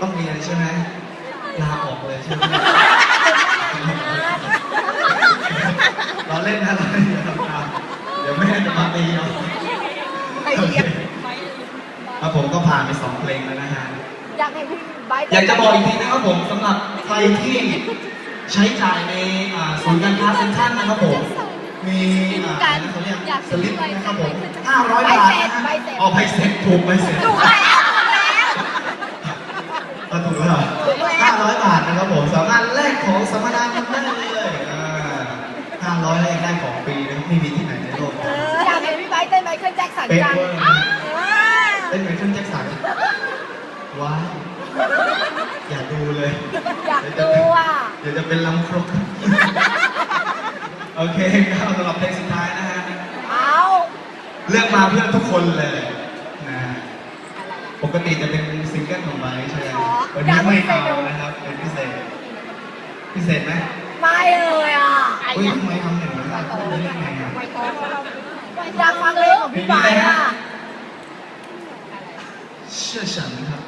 ต้องเรียนใช่ไหมลาออกเลยใช่ไหมเราเล่นนะเราเล่นนะครับเดี๋ยวแม่จะมาตีเราไอเดียครับผมก็ผ่านไปสองเพลงแล้วนะฮะอยากให้พี่ไบร์ทอยากจะบอกอีกทีนะครับผมสำหรับใครที่ใช้จ่ายในอ่าศูนย์การค้าเซ็นทรัลนะครับผมมีอ่าอะไรนะเขาเรียกสลิปนะครับผม500บาทนะฮะอ๋อใบเสร็จถูกใบเสร็จถู กแล้วก็ถูกแล้วเหรอ500 บาทนะครับผมสามารถแลกของสัมมนากันได้เลยอ่า500แลกได้ของฟรีนะไม่มีที่ไหนในโลกอยากให้พี่ไบร์ทเต้นไมเคิลแจ็คสันเป๊ะจังเวอร์อ่าเต้นเหมือนเครื่องแจ็คสันว้าวอย่าดูเลย อยากดูอะเดี๋ยวจะเป็นลำครกโอเคครับสำหรับเพลงสุดท้ายนะฮะเอาเลือกมาเพื่อทุกคนเลยนะฮะปกติจะเป็นซิงเกิลของไบร์ทใช่ไหม วันนี้ไม่เอานะครับเป็นพิเศษ พิเศษไหมไม่เลยอะเฮ้ยทำไมทำอย่างนั้นล่ะพูดได้ยังไงอะอยากฟังเลยของพี่ปายอะเชื่อฉันครับ